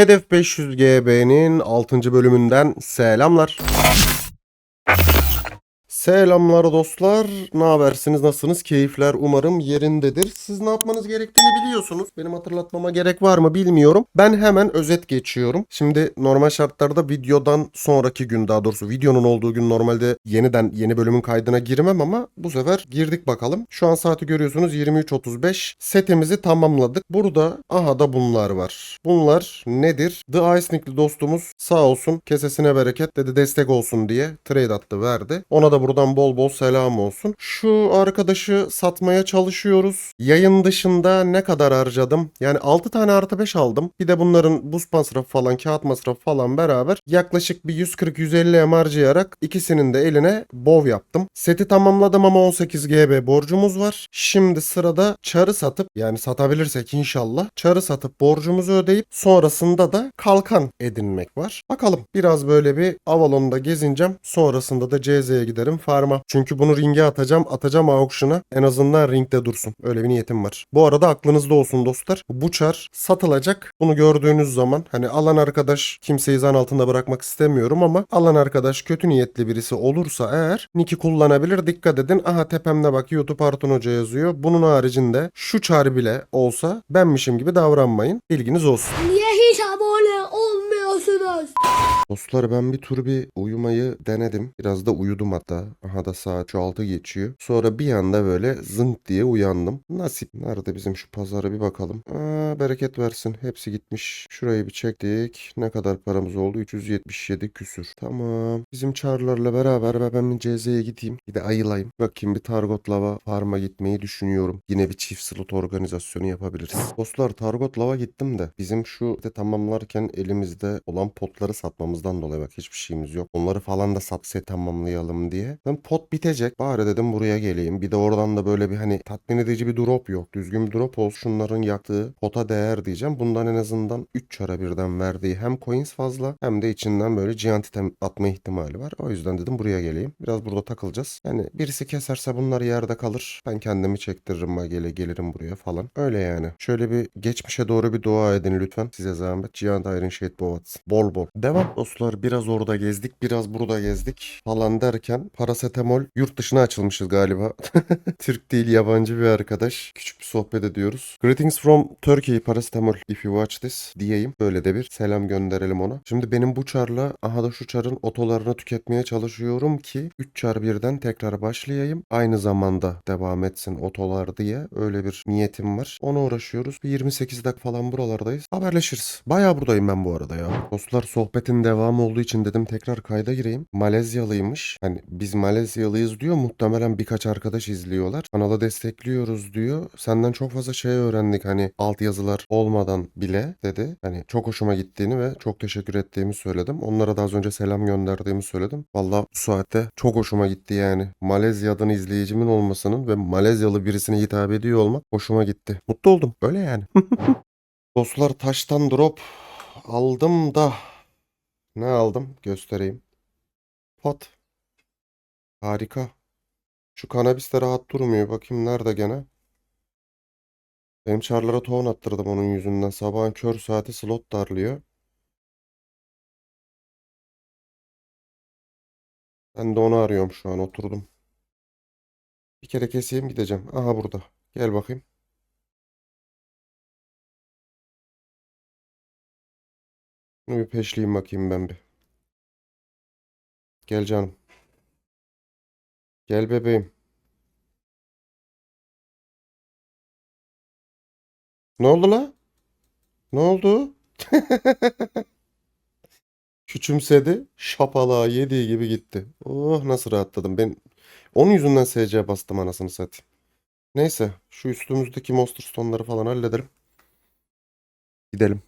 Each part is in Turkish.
Hedef 500 GB'nin 6. bölümünden selamlar. Selamlar dostlar. Ne habersiniz? Nasılsınız? Keyifler umarım yerindedir. Siz ne yapmanız gerektiğini biliyorsunuz. Benim hatırlatmama gerek var mı bilmiyorum. Ben hemen özet geçiyorum. Şimdi normal şartlarda videodan sonraki gün daha doğrusu videonun olduğu gün normalde yeniden yeni bölümün kaydına girmem ama bu sefer girdik bakalım. Şu an saati görüyorsunuz 23.35. Setimizi tamamladık. Burada aha da bunlar var. Bunlar nedir? The Icenikli dostumuz sağ olsun kesesine bereket dedi destek olsun diye trade attı verdi. Ona da buradan bol bol selam olsun. Şu arkadaşı satmaya çalışıyoruz. Yayın dışında ne kadar harcadım? Yani 6 tane artı 5 aldım. Bir de bunların buz masrafı falan kağıt masrafı falan beraber yaklaşık bir 140-150 M harcayarak ikisinin de eline bov yaptım. Seti tamamladım ama 18 GB borcumuz var. Şimdi sırada çarı satıp yani satabilirsek inşallah çarı satıp borcumuzu ödeyip sonrasında da kalkan edinmek var. Bakalım biraz böyle bir Avalon'da gezineceğim. Sonrasında da CZ'ye giderim farma. Çünkü bunu ringe atacağım. Atacağım auction'a. En azından ringde dursun. Öyle bir niyetim var. Bu arada aklınızda olsun dostlar. Bu çar satılacak. Bunu gördüğünüz zaman hani alan arkadaş kimseyi zan altında bırakmak istemiyorum ama alan arkadaş kötü niyetli birisi olursa eğer Nick'i kullanabilir. Dikkat edin. Aha tepemde bak YouTube Artun Hoca yazıyor. Bunun haricinde şu çar bile olsa benmişim gibi davranmayın. Bilginiz olsun. Niye hiç abone olmuyorsunuz? Dostlar ben bir tur bir uyumayı denedim. Biraz da uyudum hatta. Aha da saat şu 6 geçiyor. Sonra bir anda böyle zınk diye uyandım. Nasip. Nerede bizim şu pazara bir bakalım. Aa, bereket versin. Hepsi gitmiş. Şurayı bir çektik. Ne kadar paramız oldu? 377 küsür. Tamam. Bizim çarlarla beraber ben- CZ'ye gideyim. Bir de ayılayım. Bakayım bir Targot Lava Farm'a gitmeyi düşünüyorum. Yine bir çift slot organizasyonu yapabiliriz. Dostlar Targot Lava gittim de bizim şu de tamamlarken elimizde olan potları satmamızdan dolayı bak hiçbir şeyimiz yok. Onları falan da satse tamamlayalım diye. Ben pot bitecek. Bari dedim buraya geleyim. Bir de oradan da böyle bir hani tatmin edici bir drop yok. Düzgün bir drop olsun. Şunların yaktığı pota değer diyeceğim. Bundan en azından 3 çara birden verdiği hem coins fazla hem de içinden böyle giant item atma ihtimali var. O yüzden dedim buraya geleyim. Biraz burada takılacağız. Yani birisi keserse bunlar yerde kalır. Ben kendimi çektiririm gele gelirim buraya falan. Öyle yani. Şöyle bir geçmişe doğru bir dua edin lütfen. Size zahmet. Giant Iron Shade Boats. Bol bol. Devam dostlar. Biraz orada gezdik. Biraz burada gezdik. Falan derken parasetamol yurt dışına açılmışız galiba. Türk değil yabancı bir arkadaş. Küçük bir sohbet ediyoruz. Greetings from Turkey parasetamol if you watch this diyeyim. Böyle de bir selam gönderelim ona. Şimdi benim bu çarla aha da şu çarın otolarını tüketmeye çalışıyorum ki 3 çar birden tekrar başlayayım. Aynı zamanda devam etsin otolar diye öyle bir niyetim var. Ona uğraşıyoruz. Bir 28 dakika falan buralardayız. Haberleşiriz. Bayağı buradayım ben bu arada ya. Dostlar sohbetin devamı olduğu için dedim tekrar kayda gireyim. Malezyalıymış. Hani biz Malezyalıyız diyor. Muhtemelen birkaç arkadaş izliyorlar. Kanala destekliyoruz diyor. Senden çok fazla şey öğrendik hani altyazılar olmadan bile dedi. Hani çok hoşuma gittiğini ve çok teşekkür ettiğimi söyledim. Onlara da az önce selam gönderdiğimi söyledim. Vallahi bu saatte çok hoşuma gitti yani. Malezya'dan izleyicimin olmasının ve Malezyalı birisine hitap ediyor olmak hoşuma gitti. Mutlu oldum. Öyle yani. Dostlar taştan drop aldım da ne aldım göstereyim. Pot. Harika. Şu kanabis de rahat durmuyor. Bakayım nerede gene. Benim çarlara tohum attırdım onun yüzünden. Sabahın kör saati slot darlıyor. Ben de onu arıyorum şu an oturdum. Bir kere keseyim gideceğim. Aha burada. Gel bakayım. Bir peşleyeyim bakayım ben bir. Gel canım. Gel bebeğim. Ne oldu la? Ne oldu? Küçümsedi. Şapalağı yediği gibi gitti. Oh nasıl rahatladım. Ben onun yüzünden SC bastım anasını satayım. Neyse şu üstümüzdeki Monster Stone'ları falan halledelim. Gidelim.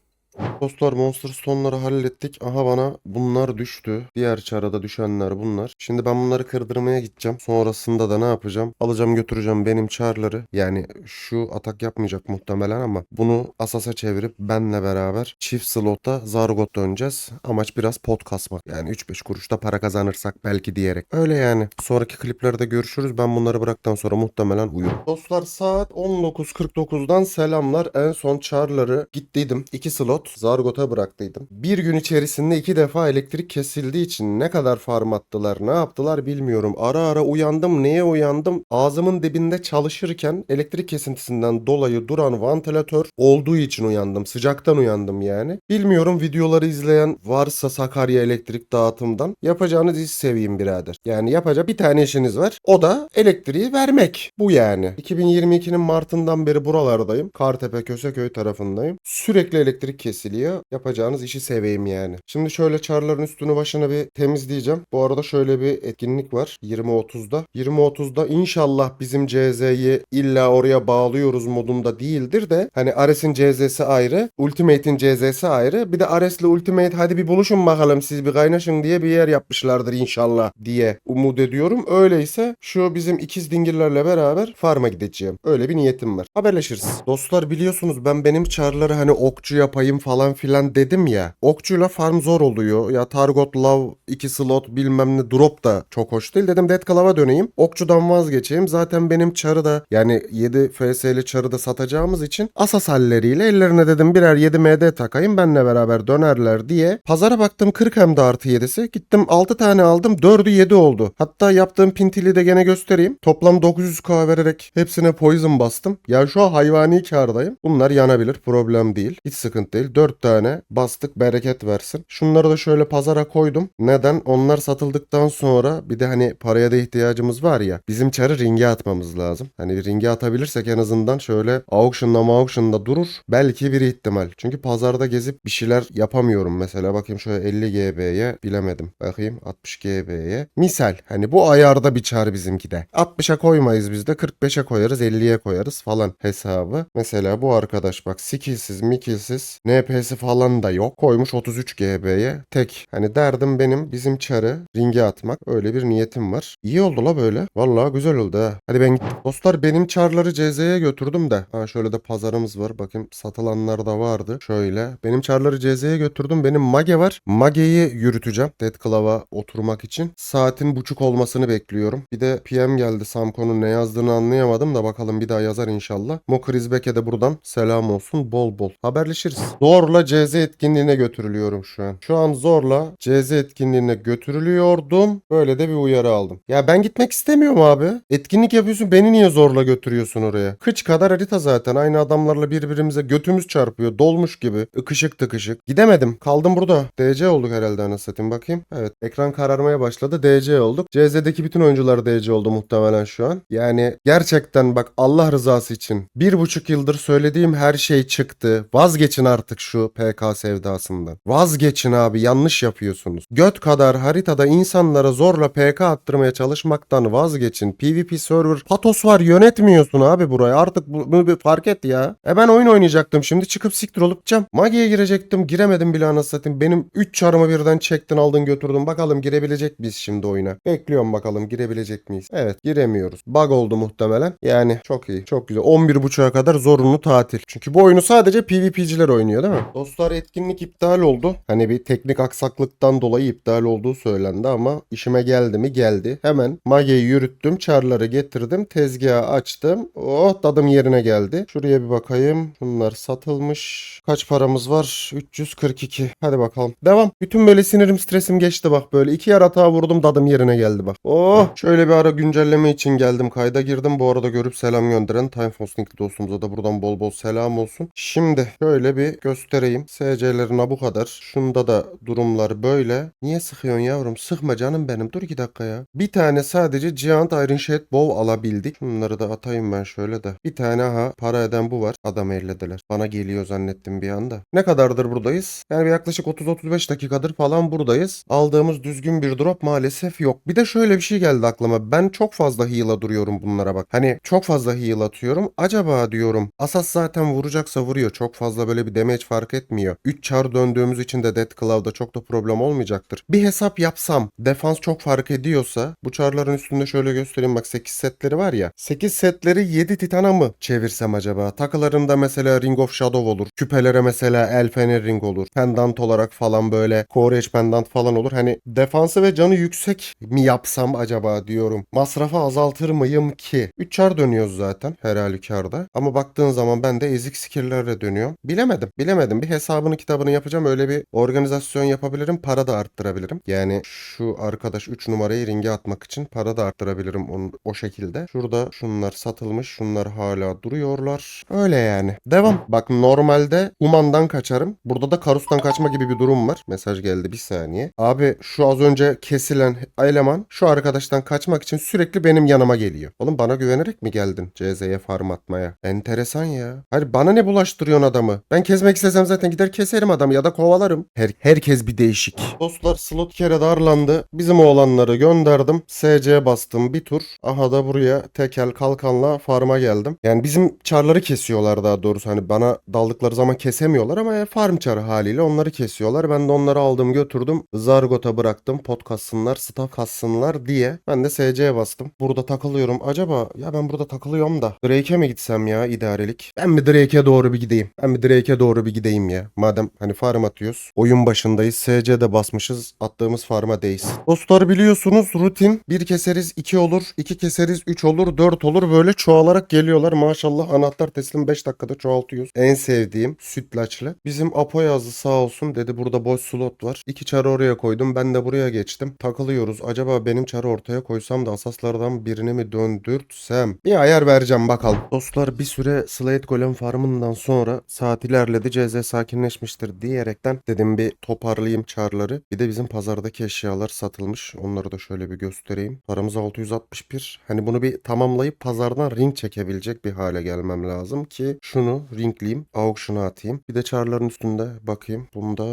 Dostlar Monster Stone'ları hallettik. Aha bana bunlar düştü. Diğer çarada düşenler bunlar. Şimdi ben bunları kırdırmaya gideceğim. Sonrasında da ne yapacağım? Alacağım götüreceğim benim çarları. Yani şu atak yapmayacak muhtemelen ama bunu Asas'a çevirip benle beraber çift slotta Zargot döneceğiz. Amaç biraz pot kasmak. Yani 3-5 kuruşta para kazanırsak belki diyerek. Öyle yani. Sonraki kliplerde görüşürüz. Ben bunları bıraktıktan sonra muhtemelen uyurum. Dostlar saat 19.49'dan selamlar. En son çarları gittiydim. 2 slot. Zargot. Zargot'a bıraktıydım. Bir gün içerisinde iki defa elektrik kesildiği için ne kadar farm attılar, ne yaptılar bilmiyorum. Ara ara uyandım. Neye uyandım? Ağzımın dibinde çalışırken elektrik kesintisinden dolayı duran vantilatör olduğu için uyandım. Sıcaktan uyandım yani. Bilmiyorum videoları izleyen varsa Sakarya Elektrik Dağıtım'dan yapacağınız iş seveyim birader. Yani yapacak bir tane işiniz var. O da elektriği vermek. Bu yani. 2022'nin Mart'ından beri buralardayım. Kartepe Köseköy tarafındayım. Sürekli elektrik kesiliyor. Yapacağınız işi seveyim yani. Şimdi şöyle çarların üstünü başına bir temizleyeceğim. Bu arada şöyle bir etkinlik var. 20.30'da. 20.30'da inşallah bizim CZ'yi illa oraya bağlıyoruz modunda değildir de hani Ares'in CZ'si ayrı, Ultimate'in CZ'si ayrı. Bir de Ares'le Ultimate hadi bir buluşun bakalım siz bir kaynaşın diye bir yer yapmışlardır inşallah diye umut ediyorum. Öyleyse şu bizim ikiz dingillerle beraber farma gideceğim. Öyle bir niyetim var. Haberleşiriz. Dostlar biliyorsunuz ben benim çarları hani okçu yapayım falan filan dedim ya. Okçuyla farm zor oluyor. Ya Targot Love 2 slot bilmem ne drop da çok hoş değil. Dedim Dead Claw'a döneyim. Okçudan vazgeçeyim. Zaten benim çarı da yani 7 FS'li çarı da satacağımız için asas halleriyle ellerine dedim birer 7 MD takayım benle beraber dönerler diye. Pazara baktım 40 hem de artı 7'si. Gittim 6 tane aldım 4'ü 7 oldu. Hatta yaptığım pintili de gene göstereyim. Toplam 900k vererek hepsine poison bastım. Ya şu an hayvani kardayım. Bunlar yanabilir problem değil. Hiç sıkıntı değil. 4 tane bastık bereket versin. Şunları da şöyle pazara koydum. Neden? Onlar satıldıktan sonra bir de hani paraya da ihtiyacımız var ya. Bizim çarı ringe atmamız lazım. Hani ringe atabilirsek en azından şöyle auction'da auction'da durur. Belki bir ihtimal. Çünkü pazarda gezip bir şeyler yapamıyorum. Mesela bakayım şöyle 50 GB'ye bilemedim. Bakayım 60 GB'ye. Misal hani bu ayarda bir çar bizimki de. 60'a koymayız biz de 45'e koyarız 50'ye koyarız falan hesabı. Mesela bu arkadaş bak skillsiz mikilsiz NP'si falan da yok. Koymuş 33 GB'ye tek. Hani derdim benim bizim çarı ringe atmak. Öyle bir niyetim var. İyi oldu la böyle. Vallahi güzel oldu ha. Hadi ben gittim. Dostlar benim çarları CZ'ye götürdüm de. Ha şöyle de pazarımız var. Bakayım satılanlar da vardı. Şöyle. Benim çarları CZ'ye götürdüm. Benim Mage var. Mage'yi yürüteceğim. Dead Claw'a oturmak için. Saatin buçuk olmasını bekliyorum. Bir de PM geldi. Samko'nun ne yazdığını anlayamadım da bakalım bir daha yazar inşallah. Mokrizbek'e de buradan selam olsun. Bol bol. Haberleşiriz. Zorla CZ etkinliğine götürülüyorum şu an. Şu an zorla CZ etkinliğine götürülüyordum. Böyle de bir uyarı aldım. Ya ben gitmek istemiyorum abi. Etkinlik yapıyorsun beni niye zorla götürüyorsun oraya? Kıç kadar harita zaten. Aynı adamlarla birbirimize götümüz çarpıyor. Dolmuş gibi. Ikışık tıkışık. Gidemedim. Kaldım burada. DC olduk herhalde anasını bakayım. Evet. Ekran kararmaya başladı. DC olduk. CZ'deki bütün oyuncular DC oldu muhtemelen şu an. Yani gerçekten bak Allah rızası için. Bir buçuk yıldır söylediğim her şey çıktı. Vazgeçin artık şu PK sevdasından. Vazgeçin abi. Yanlış yapıyorsunuz. Göt kadar haritada insanlara zorla PK attırmaya çalışmaktan vazgeçin. PvP server patos var yönetmiyorsun abi burayı. Artık bu- bunu bir fark et ya. E ben oyun oynayacaktım şimdi çıkıp siktir olup gideceğim. Magi'ye girecektim giremedim bile anasını. Benim 3 çarımı birden çektin aldın götürdün. Bakalım girebilecek miyiz şimdi oyuna? Bekliyorum bakalım girebilecek miyiz? Evet giremiyoruz. Bug oldu muhtemelen. Yani çok iyi çok güzel. 11.30'a kadar zorunlu tatil. Çünkü bu oyunu sadece PvP'ciler oynuyor değil mi? Dostlar etkinlik iptal oldu. Hani bir teknik aksaklıktan dolayı iptal olduğu söylendi ama işime geldi mi geldi. Hemen Mage'yi yürüttüm. Çarları getirdim. Tezgahı açtım. Oh tadım yerine geldi. Şuraya bir bakayım. Bunlar satılmış. Kaç paramız var? 342. Hadi bakalım. Devam. Bütün böyle sinirim stresim geçti bak böyle. iki yer hata vurdum tadım yerine geldi bak. Oh şöyle bir ara güncelleme için geldim. Kayda girdim. Bu arada görüp selam gönderen Time Fosting'li dostumuza da buradan bol bol selam olsun. Şimdi şöyle bir göstereyim. SC'lerine bu kadar. Şunda da durumlar böyle. Niye sıkıyorsun yavrum? Sıkma canım benim. Dur iki dakika ya. Bir tane sadece Giant Iron Shade Bow alabildik. Şunları da atayım ben şöyle de. Bir tane ha para eden bu var. Adam ellediler. Bana geliyor zannettim bir anda. Ne kadardır buradayız? Yani yaklaşık 30-35 dakikadır falan buradayız. Aldığımız düzgün bir drop maalesef yok. Bir de şöyle bir şey geldi aklıma. Ben çok fazla heal'a duruyorum bunlara bak. Hani çok fazla heal atıyorum. Acaba diyorum Asas zaten vuracaksa vuruyor. Çok fazla böyle bir damage fark etmiyor. 3 çar döndüğümüz için de Dead Claw'da çok da problem olmayacaktır. Bir hesap yapsam defans çok fark ediyorsa bu çarların üstünde şöyle göstereyim bak 8 setleri var ya. 8 setleri 7 titana mı çevirsem acaba? Takılarımda mesela Ring of Shadow olur. Küpelere mesela Elfener Ring olur. Pendant olarak falan böyle Courage Pendant falan olur. Hani defansı ve canı yüksek mi yapsam acaba diyorum. Masrafı azaltır mıyım ki? 3 çar dönüyoruz zaten her halükarda. Ama baktığın zaman ben de ezik skill'lerle dönüyorum. Bilemedim. Bilemedim. Bilemedim. Bir hesabını kitabını yapacağım. Öyle bir organizasyon yapabilirim. Para da arttırabilirim. Yani şu arkadaş 3 numarayı ringe atmak için para da arttırabilirim onun, o şekilde. Şurada şunlar satılmış. Şunlar hala duruyorlar. Öyle yani. Devam. Bak normalde Human'dan kaçarım. Burada da Karus'tan kaçma gibi bir durum var. Mesaj geldi bir saniye. Abi şu az önce kesilen eleman şu arkadaştan kaçmak için sürekli benim yanıma geliyor. Oğlum bana güvenerek mi geldin CZ'ye farm atmaya? Enteresan ya. Hayır bana ne bulaştırıyorsun adamı? Ben kesmek istesem zaten gider keserim adamı ya da kovalarım. Her, herkes bir değişik. Dostlar slot kere darlandı. Bizim oğlanları gönderdim. SC bastım bir tur. Aha da buraya tekel kalkanla farma geldim. Yani bizim çarları kesiyorlar daha doğrusu. Hani bana daldıkları zaman kesemiyorlar ama ya farm çarı haliyle onları kesiyorlar. Ben de onları aldım götürdüm. Zargot'a bıraktım. Pot kassınlar, staff kassınlar diye. Ben de SC'ye bastım. Burada takılıyorum. Acaba ya ben burada takılıyorum da Drake'e mi gitsem ya idarelik? Ben bir Drake'e doğru bir gideyim. Ben bir Drake'e doğru bir gideyim ya. Madem hani farm atıyoruz. Oyun başındayız. SC'de basmışız. Attığımız farma değilsin. Dostlar biliyorsunuz rutin. Bir keseriz 2 olur. 2 keseriz 3 olur. 4 olur. Böyle çoğalarak geliyorlar. Maşallah anahtar teslim 5 dakikada çoğaltıyoruz. En sevdiğim sütlaçlı. Bizim Apo yazdı sağ olsun. Dedi burada boş slot var. 2 çarı oraya koydum. Ben de buraya geçtim. Takılıyoruz. Acaba benim çarı ortaya koysam da asaslardan birini mi döndürtsem? Bir ayar vereceğim bakalım. Dostlar bir süre Slate Golem farmından sonra saat ilerledi. CZ sakinleşmiştir diyerekten dedim bir toparlayayım çarları. Bir de bizim pazardaki eşyalar satılmış. Onları da şöyle bir göstereyim. Paramız 661. Hani bunu bir tamamlayıp pazardan ring çekebilecek bir hale gelmem lazım ki şunu ringleyeyim. Auction'a atayım. Bir de çarların üstünde bakayım. Bunda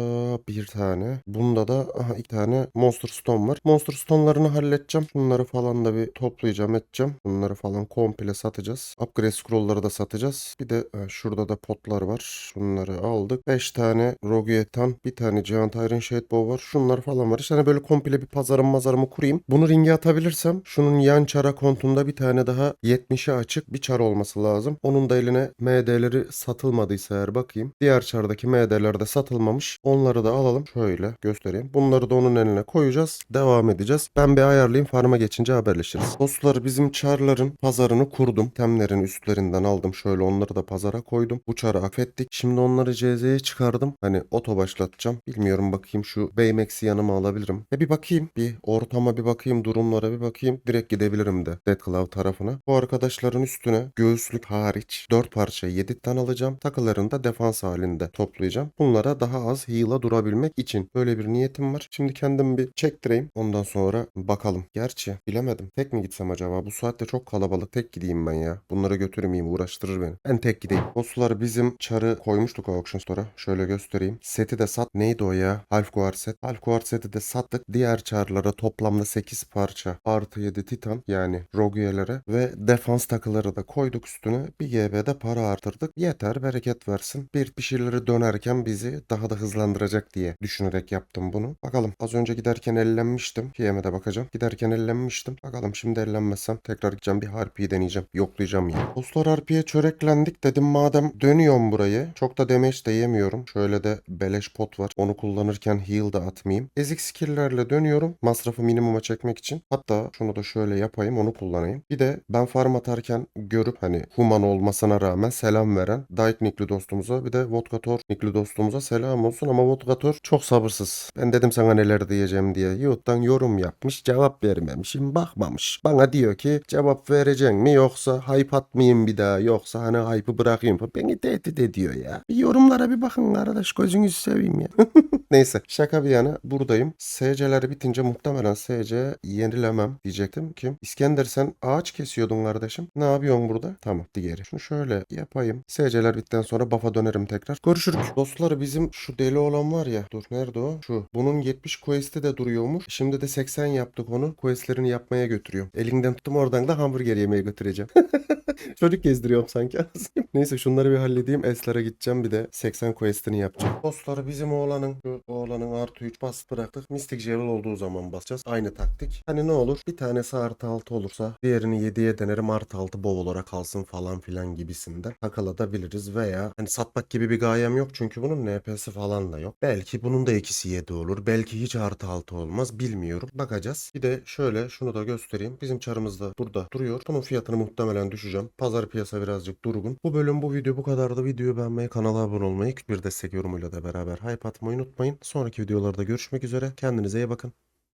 bir tane. Bunda da aha, iki tane Monster Stone var. Monster Stone'larını halledeceğim. Bunları falan da bir toplayacağım edeceğim. Bunları falan komple satacağız. Upgrade scroll'ları da satacağız. Bir de ha, şurada da potlar var. Bunları aldık. 5 tane Rogue Ethan, bir tane Giant Iron Shade Bow var. Şunlar falan var. İşte hani böyle komple bir pazarım mazarımı kurayım. Bunu ringe atabilirsem şunun yan çara kontunda bir tane daha 70'e açık bir çar olması lazım. Onun da eline MD'leri satılmadıysa eğer bakayım. Diğer çardaki MD'ler de satılmamış. Onları da alalım. Şöyle göstereyim. Bunları da onun eline koyacağız. Devam edeceğiz. Ben bir ayarlayayım. Farma geçince haberleşiriz. Dostlar bizim çarların pazarını kurdum. Temlerin üstlerinden aldım. Şöyle onları da pazara koydum. Bu çarı affettik. Şimdi onları CZ'ye çıkardım. Hani oto başlatacağım. Bilmiyorum bakayım şu Baymex'i yanıma alabilirim. E bir bakayım. Bir ortama bir bakayım. Durumlara bir bakayım. Direkt gidebilirim de Dead Cloud tarafına. Bu arkadaşların üstüne göğüslük hariç 4 parça 7 tane alacağım. Takılarını da defans halinde toplayacağım. Bunlara daha az heal'a durabilmek için böyle bir niyetim var. Şimdi kendimi bir çektireyim. Ondan sonra bakalım. Gerçi bilemedim. Tek mi gitsem acaba? Bu saatte çok kalabalık. Tek gideyim ben ya. Bunları götürmeyeyim uğraştırır beni. Ben tek gideyim. Dostlar bizim çarı koymuştuk Auction Store'a. Şöyle göstereyim. Seti de sat. Neydi o ya? Half Guard set. Half Guard seti de sattık. Diğer çarlara toplamda 8 parça. Artı 7 Titan yani Rogue'lere ve defans takıları da koyduk üstüne. Bir GB'de para artırdık. Yeter bereket versin. Bir şeyleri dönerken bizi daha da hızlandıracak diye düşünerek yaptım bunu. Bakalım az önce giderken ellenmiştim. PM'e de bakacağım. Giderken ellenmiştim. Bakalım şimdi ellenmezsem tekrar gideceğim bir harpiyi deneyeceğim. Yoklayacağım ya. Dostlar harpiye çöreklendik dedim madem dönüyorum burayı. Çok da damage de yemiyorum. Şöyle de beleş pot var. Onu kullanırken heal da atmayayım. Ezik skill'lerle dönüyorum. Masrafı minimuma çekmek için. Hatta şunu da şöyle yapayım onu kullanayım. Bir de ben farm atarken görüp hani human olmasına rağmen selam veren Dike Nickli dostumuza bir de Vodkator Nickli dostumuza selam olsun ama Vodkator çok sabırsız. Ben dedim sana neler diyeceğim diye. YouTube'dan yorum yapmış cevap vermemişim bakmamış. Bana diyor ki cevap vereceksin mi yoksa hype atmayayım bir daha yoksa hani hype'ı bırakayım. Beni tehdit ediyor ya. Bir yorumlara bir bakın arkadaş gözünüzü seveyim ya. Neyse şaka bir yana buradayım. SC'ler bitince muhtemelen SC yenilemem diyecektim ki İskender sen ağaç kesiyordun kardeşim. Ne yapıyorsun burada? Tamam diğeri. Şunu şöyle yapayım. SC'ler bittikten sonra buff'a dönerim tekrar. Görüşürük. Dostlar bizim şu deli olan var ya. Dur nerede o? Şu. Bunun 70 quest'i de duruyormuş. Şimdi de 80 yaptık onu. Quest'lerini yapmaya götürüyorum. Elinden tuttum oradan da hamburger yemeye götüreceğim. Çocuk gezdiriyorum sanki. Neyse şunları bir halledeyim. Esler'e gideceğim bir de 80 quest'ini yapacağım. Dostlar bizim oğlanın şu oğlanın artı 3 bas bıraktık. Mystic Jewel olduğu zaman basacağız. Aynı taktik. Hani ne olur bir tanesi artı 6 olursa diğerini 7'ye denerim artı 6 bov olarak kalsın falan filan gibisinden takılabiliriz veya hani satmak gibi bir gayem yok çünkü bunun NP'si falan da yok. Belki bunun da ikisi 7 olur. Belki hiç artı 6 olmaz. Bilmiyorum. Bakacağız. Bir de şöyle şunu da göstereyim. Bizim çarımız da burada duruyor. Bunun fiyatını muhtemelen düşeceğim. Pazar piyasa birazcık durgun. Bu bölüm bu video bu kadardı. Videoyu beğenmeyi, kanala abone abone olmayı, bir destek yorumuyla da beraber hype atmayı unutmayın. Sonraki videolarda görüşmek üzere. Kendinize iyi bakın.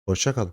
Hoşçakalın.